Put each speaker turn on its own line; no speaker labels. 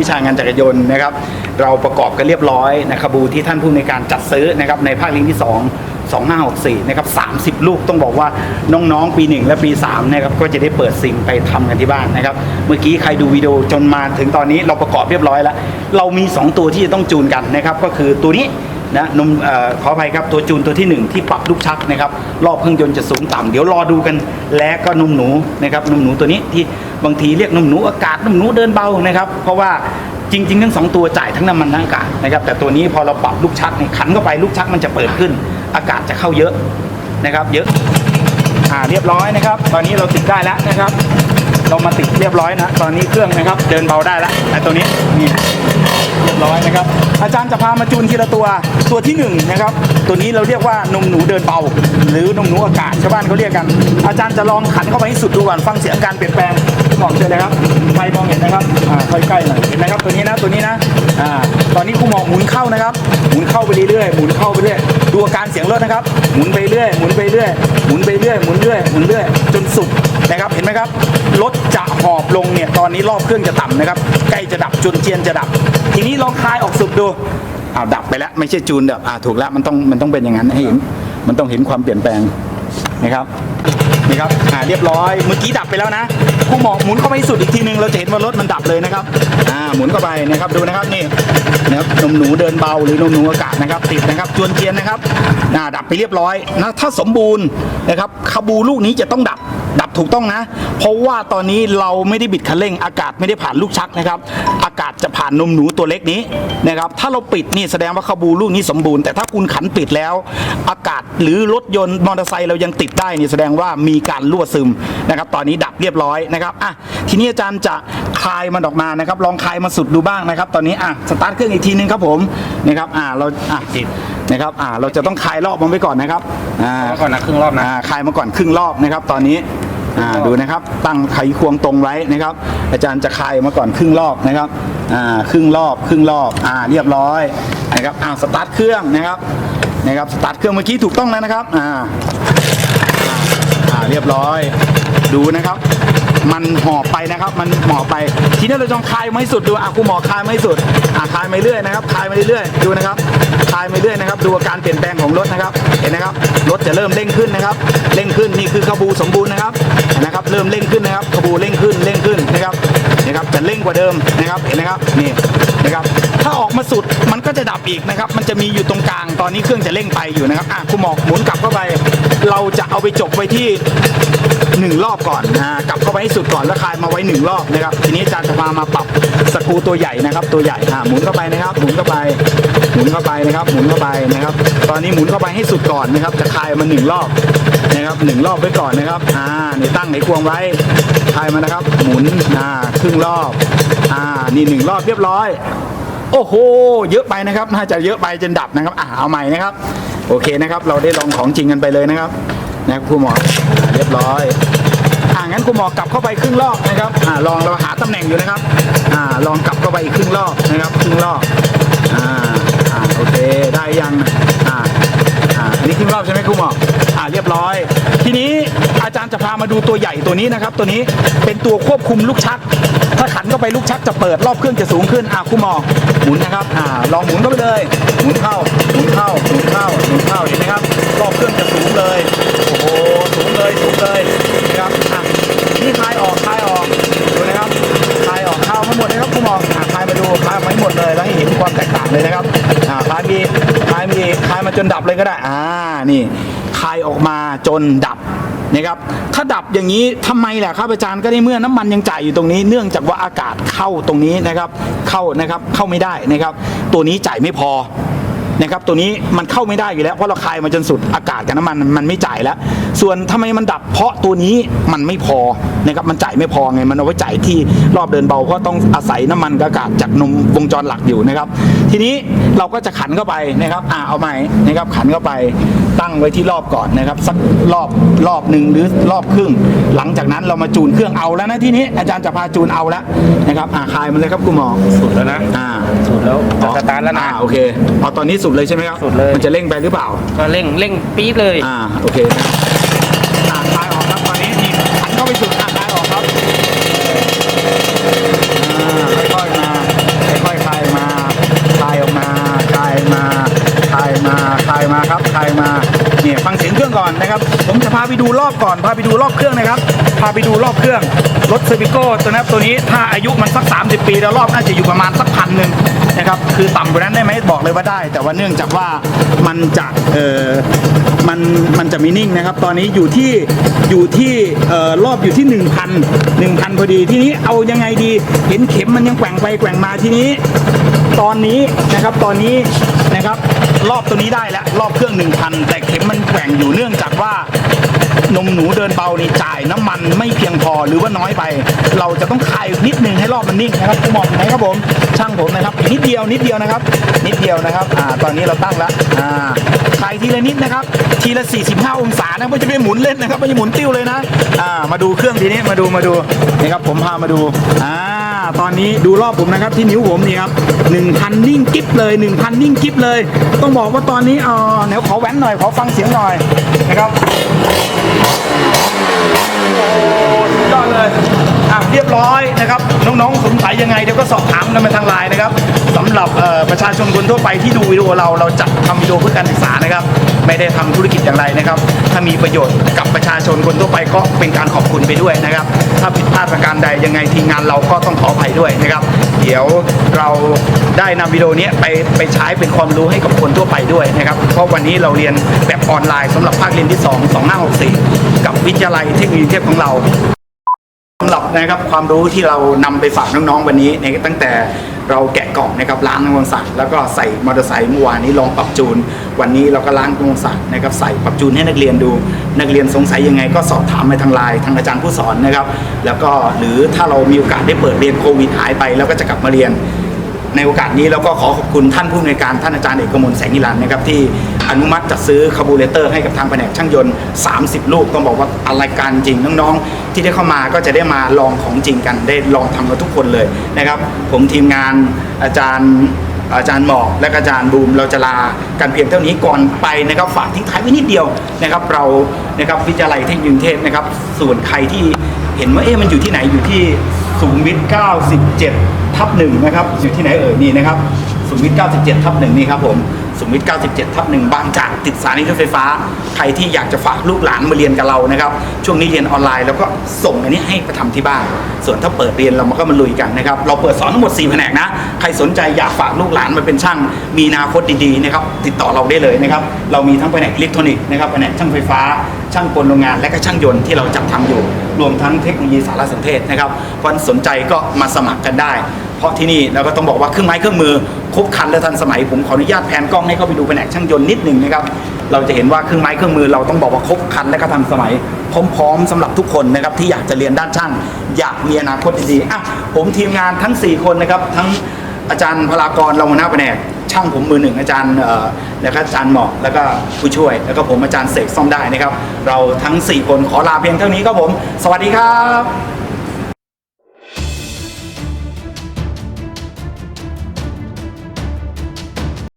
วิชางานจักรยานนะครับ เราประกอบกันเรียบร้อยนะครับบูที่ท่านผู้ในการจัดซื้อนะครับในภาคลิงที่ 2 2564นะครับ30 ลูกต้องบอกว่าน้องๆ ปี 1 และปี3นะครับก็จะได้เปิดซิมไปทำกันที่บ้านนะครับ เมื่อกี้ใครดูวิดีโอจนมาถึงตอนนี้เราประกอบเรียบร้อยแล้ว เรามี 2 ตัวที่จะต้องจูนกันนะครับก็คือตัวนี้ นะนมอขออภัยครับตัวจูนตัวที่ 1 ที่ปรับลูกชักนะครับรอบเครื่องยนต์จะสูงต่ำเดี๋ยวรอดูกันและก็นมหนูนะครับนมหนูตัวนี้ที่บางทีเรียกนมหนูอากาศนมหนูเดินเบานะครับเพราะว่าจริง ๆ ทั้งสองตัวจ่ายทั้งน้ำมันทั้งอากาศนะครับแต่ตัวนี้พอเราปรับลูกชักนี่ขันเข้าไปลูกชักมันจะเปิดขึ้น อากาศจะเข้าเยอะนะครับ เยอะอ่าเรียบร้อยนะครับ ตอนนี้เราติดได้แล้วนะครับ เรามาติดเรียบร้อยนะ ตอนนี้เครื่องนะครับ เดินเบาได้แล้วไอ้ตัวนี้นี่ บร้อยนะครับ อาจารย์จะพามาจูนทีละตัวตัวที่หนึ่งนะครับตัวนี้เราเรียกว่านมหนูเดินเบาหรือนมหนูอากาศชาวบ้านเขาเรียกกัน อาจารย์จะลองขันเข้าไปให้สุดดูก่อนฟังเสียงการเปลี่ยนแปลงบอกเจอเลยครับใครมองเห็นนะครับอ่าใกล้ๆหน่อยเห็นไหมครับตัวนี้นะตัวนี้นะอ่าตอนนี้ครูหมอกหมุนเข้านะครับ หมุนเข้าไปเรื่อยๆหมุนเข้าไปเรื่อยดูอาการเสียงรถนะครับ หมุนไปเรื่อยหมุนไปเรื่อย นไปเรื่อยหมุนเรื่อยหมุนเรื่อยจนสุกนะครับเห็นไหมครับรถจะหอบลงเนี่ยตอนนี้รอบเครื่องจะต่ำนะครับใกล้จะดับจนเจียนจะดับ ทีนี้ลองคลายออกสุกดูอ้าวดับไปแล้วไม่ใช่จูนดับอ่าถูกแล้วมันต้องมันต้องเป็นอย่างนั้นให้เห็นมันต้องเห็นความเปลี่ยนแปลง นะครับนี่ครับอ่าเรียบร้อยเมื่อกี้ดับไปแล้วนะผู้หมอกหมุนเข้าไปสุดอีกทีนึงเราจะเห็นว่ารถมันดับเลยนะครับอ่าหมุนเข้าไปนะครับดูนะครับนี่นะครับนมหนูเดินเบาหรือนมหนูอากาศนะครับติดนะครับจวนเทียนนะครับอ่าดับไปเรียบร้อยนะถ้าสมบูรณ์นะครับขบูลูกนี้จะต้องดับ ดับถูกต้องนะ เพราะว่าตอนนี้เราไม่ได้บิดคันเร่ง อากาศไม่ได้ผ่านลูกชักนะครับ อากาศจะผ่านนมหนูตัวเล็กนี้นะครับ ถ้าเราปิดนี่แสดงว่าขบูลูกนี้สมบูรณ์ แต่ถ้าคุณขันปิดแล้ว อากาศหรือรถยนต์มอเตอร์ไซค์เรายังติดได้นี่แสดงว่ามีการรั่วซึมนะครับ ตอนนี้ดับเรียบร้อยนะครับ อะ ทีนี้อาจารย์จะ คลายมันออกมานะครับลองคลายมันสุดดูบ้างนะครับ ตอนนี้อะสตาร์ทเครื่องอีกทีนึงครับผมนะครับอะเราอะจิตนะครับอะเราจะต้องคลายรอบมันไว้ก่อนนะครับอ่า
แล้วก่อนนะครึ่งรอบนะ
อ่าคลายมาก่อนครึ่งรอบนะครับ ตอนนี้อ่าดูนะครับตั้งไขควงตรงไว้นะครับ อาจารย์จะคลายมาก่อนครึ่งรอบนะครับอ่าครึ่งรอบครึ่งรอบอ่าเรียบร้อยนะครับอ่าสตาร์ทเครื่องนะครับนะครับสตาร์ทเครื่องเมื่อกี้ถูกต้องแล้วนะครับอ่าอ่าอ่าเรียบร้อยดูนะครับ มันห่อไปนะครับ มันห่อไป ทีนี้เราจองคลายไมาให้สุดดูอะครูหมอคลายไมาให้สุดอะคลายมาเรื่อยนะครับคลายมาเรื่อยดูนะครับคลายมาเรื่อยนะครับ ดูอาการเปลี่ยนแปลงของรถนะครับ เห็นนะครับรถจะเริ่มเร่งขึ้นนะครับเร่งขึ้นนี่คือขบูสมบูรณ์นะครับนะครับ เริ่มเร่งขึ้นนะครับขบูเร่งขึ้นเร่งขึ้นนะครับนะครับจะเร่งกว่าเดิมนะครับเห็นนะครับนี่นะครับถ้าออกมาสุดมันก็จะดับอีกนะครับ มันจะมีอยู่ตรงกลางตอนนี้เครื่องจะเร่งไปอยู่นะครับอะครูหมอกหมุนกลับเข้าไป เราจะเอาไปจบไว้ที่ หนึ่งรอบก่อนนะกลับเข้าไปให้สุดก่อนแล้วคลายมาไว้หนึ่งรอบนะครับทีนี้อาจารย์จะพามาปรับสกูตัวใหญ่นะครับ ตัวใหญ่อ่าหมุนเข้าไปนะครับ หมุนเข้าไปหมุนเข้าไปนะครับ หมุนเข้าไปนะครับ ตอนนี้หมุนเข้าไปให้สุดก่อนนะครับ จะคลายมาหนึ่งรอบนะครับหนึ่งรอบไว้ก่อนนะครับอ่านี่ตั้งไหนควงไว้คลายมานะครับ หมุนอ่าครึ่งรอบอ่านี่หนึ่งรอบเรียบร้อยโอ้โห เยอะไปนะครับน่าจะเยอะไปจนดับนะครับอ่าเอาใหม่นะครับ โอเคนะครับ เราได้ลองของจริงกันไปเลยนะครับนะครับครูหมอ ยบร้อยอ่างั้นครูหมอกลับเข้าไปครึ่งรอบนะครับอ่าลองเราหาตำแหน่งอยู่นะครับอ่าลองกลับเข้าไปอีกครึ่งรอบนะครับครึ่งรอบอ่าอ่าโอเคได้ยังอ่าอ่าอันนี้ครึ่งรอบใช่ไหมครูหมออ่าเรียบร้อย ทีนี้อาจารย์จะพามาดูตัวใหญ่ตัวนี้นะครับ ตัวนี้เป็นตัวควบคุมลูกชัก ถ้าขันเข้าไปลูกชักจะเปิดรอบเครื่องจะสูงขึ้นอ่าครูหมอหมุนนะครับอ่าลองหมุนเข้าไปเลยหมุนเข้าหมุนเข้าหมุนเข้าหมุนเข้าเห็นไหมครับรอบเครื่องจะสูงเลย จนดับนะครับถ้าดับอย่างนี้ทำไมแหละครับอาจารย์ก็ได้เมื่อน้ำมันยังจ่ายอยู่ตรงนี้ เนื่องจากว่าอากาศเข้าตรงนี้นะครับเข้านะครับเข้าไม่ได้นะครับ ตัวนี้จ่ายไม่พอนะครับตัวนี้มันเข้าไม่ได้อยู่แล้วเพราะเราคายมาจนสุดอากาศกับน้ำมันมันไม่จ่ายแล้ว ส่วนทำไมมันดับเพราะตัวนี้มันไม่พอนะครับมันจ่ายไม่พอไงมันเอาไว้จ่ายที่รอบเดินเบาเพราะต้องอาศัยน้ำมันกับอากาศจากนมวงจรหลักอยู่นะครับ ทีนี้เราก็จะขันเข้าไปนะครับอ่าเอาใหม่นะครับขันเข้าไปตั้งไว้ที่รอบก่อนนะครับสักรอบรอบหนึ่งหรือรอบครึ่ง หลังจากนั้นเรามาจูนเครื่องเอาแล้วนะที่นี้อาจารย์จะพาจูนเอาแล้วนะครับอ่าคลายมันเลยครับคุณหมอ
สุดแล้วนะ
อ่า
สุดแล้วจะสตาร์ทแล้วนะ
อ่าโอเคเอาตอนนี้สุดเลยใช่ไหมครับ
สุดเลย
มันจะเร่งไปหรือเปล่า
ก็เร่งเร่งปี๊ดเลย
อ่าโอเคนะครับอ่าคลายออกครับตอนนี้นี่ขันเข้าไปสุดอ่าคลายออกครับอ่าค่อยๆมา ก่อนนะครับ ผมจะพาไปดูรอบก่อน พาไปดูรอบเครื่องนะครับ พาไปดูรอบเครื่อง รถเซอร์วิโก้ตัวนี้ตัวนี้ถ้าอายุมันสัก 30 ปี แล้วรอบน่าจะอยู่ประมาณสักพันหนึ่งนะครับ คือต่ำกว่านั้นได้ไหมบอกเลยว่าได้ แต่ว่าเนื่องจากว่ามันจะเออมันมันจะไม่นิ่งนะครับ ตอนนี้อยู่ที่อยู่ที่เอ่อรอบอยู่ที่ 1,000 1,000 พอดีทีนี้เอายังไงดี เห็นเข็มมันยังแกว่งไปแกว่งมาทีนี้ ตอนนี้นะครับตอนนี้นะครับ รอบตัวนี้ได้แล้วรอบเครื่อง1,000แต่เข็มมันแกว่งอยู่เนื่องจากว่านมหนูเดินเบานี่จ่ายน้ำมันไม่เพียงพอหรือว่าน้อยไป เราจะต้องคายนิดนึงให้รอบมันนิ่งนะครับคุณหมอไหนครับผมช่างผมนะครับนิดเดียวนิดเดียวนะครับ นิดเดียวนะครับอ่าตอนนี้เราตั้งแล้วอ่าคายทีละนิดนะครับ ทีละ 45 องศานะไม่จะไปหมุนเล่นนะครับไม่จะหมุนติ้วเลยนะอ่ามาดูเครื่องทีนี้มาดูมาดูนี่ครับผมพามาดูอ่า ตอนนี้ดูรอบผมนะครับที่นิ้วผมนี่ครับ1,000นิ่งกิ๊บเลย1,000นิ่งกิ๊บเลย ต้องบอกว่าตอนนี้เออเดี๋ยวขอแว้นหน่อยขอฟังเสียงหน่อยนะครับโอ้ยอดเลย อะเรียบร้อยนะครับ น้องๆสงสัยยังไงเดี๋ยวก็สอบถามกันมาทางไลน์นะครับสำหรับประชาชนคนทั่วไปที่ดูวิดีโอเราเราจัดทำวิดีโอเพื่อการศึกษานะครับ ไม่ได้ทำธุรกิจอย่างไรนะครับ ถ้ามีประโยชน์กับประชาชนคนทั่วไปก็เป็นการขอบคุณไปด้วยนะครับ ถ้าผิดพลาดประการใดยังไงทีมงานเราก็ต้องขออภัยด้วยนะครับ เดี๋ยวเราได้นำวิดีโอนี้ไปไปใช้เป็นความรู้ให้กับคนทั่วไปด้วยนะครับ เพราะวันนี้เราเรียนแบบออนไลน์สำหรับภาคเรียนที่ 2 2564 กับวิทยาลัยเทคโนโลยีเทพของเรา สำหรับนะครับความรู้ที่เรานำไปฝากน้องๆวันนี้ในตั้งแต่เราแกะกล่องนะครับล้างน้ำมันสัตว์แล้วก็ใส่มอเตอร์ไซค์เมื่อวานนี้ลองปรับจูน วันนี้เราก็ล้างน้ำมันสัตว์นะครับใส่ปรับจูนให้นักเรียนดู นักเรียนสงสัยยังไงก็สอบถามไปทางไลน์ทางอาจารย์ผู้สอนนะครับ แล้วก็หรือถ้าเรามีโอกาสได้เปิดเรียนโควิดหายไป แล้วก็จะกลับมาเรียน ในโอกาสนี้เราก็ขอขอบคุณท่านผู้อำนวยการท่านอาจารย์เอกมลแสงนิรันดร์นะครับที่อนุมัติจัดซื้อคาร์บูเรเตอร์ให้กับทางแผนกช่างยนต์ 30 ลูกต้องบอกว่าอะไรการจริงน้องๆ ที่ได้เข้ามาก็จะได้มาลองของจริงกันได้ลองทำกันทุกคนเลยนะครับ ผมทีมงานอาจารย์อาจารย์หมอกและอาจารย์บูมเราจะลากันเพียงเท่านี้ก่อนไปนะครับฝากทิ้งท้ายไว้นิดเดียวนะครับ เรานะครับวิทยาลัยเทคโนโลยีเทพนะครับ ส่วนใครที่เห็นว่าเอ๊ะมันอยู่ที่ไหนอยู่ที่สุขุมวิท97 ทับหนึ่งนะครับอยู่ที่ไหนเอ่ยนี่นะครับสุขมวิท97 ทับหนึ่งนี่ครับผมสุขมวิท97 ทับหนึ่งบางจากติดสถานีรถไฟฟ้า ใครที่อยากจะฝากลูกหลานมาเรียนกับเรานะครับ ช่วงนี้เรียนออนไลน์แล้วก็ส่งอันนี้ให้ไปทำที่บ้าน ส่วนถ้าเปิดเรียนเรามาก็มาลุยกันนะครับ เราเปิดสอนทั้งหมด 4 แผนกนะ ใครสนใจอยากฝากลูกหลานมาเป็นช่าง มีนาคตดีๆนะครับ ติดต่อเราได้เลยนะครับ เรามีทั้งแผนกอิเล็กทรอนิกส์นะครับ แผนกช่างไฟฟ้า ช่างกลโรงงาน และก็ช่างยนต์ที่เราจัดทำอยู่ รวมทั้งเทคโนโลยีสารสนเทศนะครับเพราะฉะนั้นสนใจก็มาสมัครกันได้ เพราะที่นี่เราก็ต้องบอกว่าเครื่องไม้เครื่องมือครบครันและทันสมัยผมขออนุญาตแผนกล้องให้เข้าไปดูแผนกช่างยนต์นิดหนึ่งนะครับเราจะเห็นว่าเครื่องไม้เครื่องมือเราต้องบอกว่าครบครันและก็ทันสมัย พร้อมๆสำหรับทุกคนนะครับที่อยากจะเรียนด้านช่าง อยากมีอนาคตดีๆอะผมทีมงานทั้ง 4 คนนะครับทั้งอาจารย์พลากรเราหัวหน้าแผนกช่างผมมือหนึ่งอาจารย์แล้วก็อาจารย์หมอกแล้วก็ผู้ช่วย แล้วก็ผมอาจารย์เสกซ่อมได้นะครับ เราทั้ง 4 คนขอลาเพียงเท่านี้ครับผม สวัสดีครับ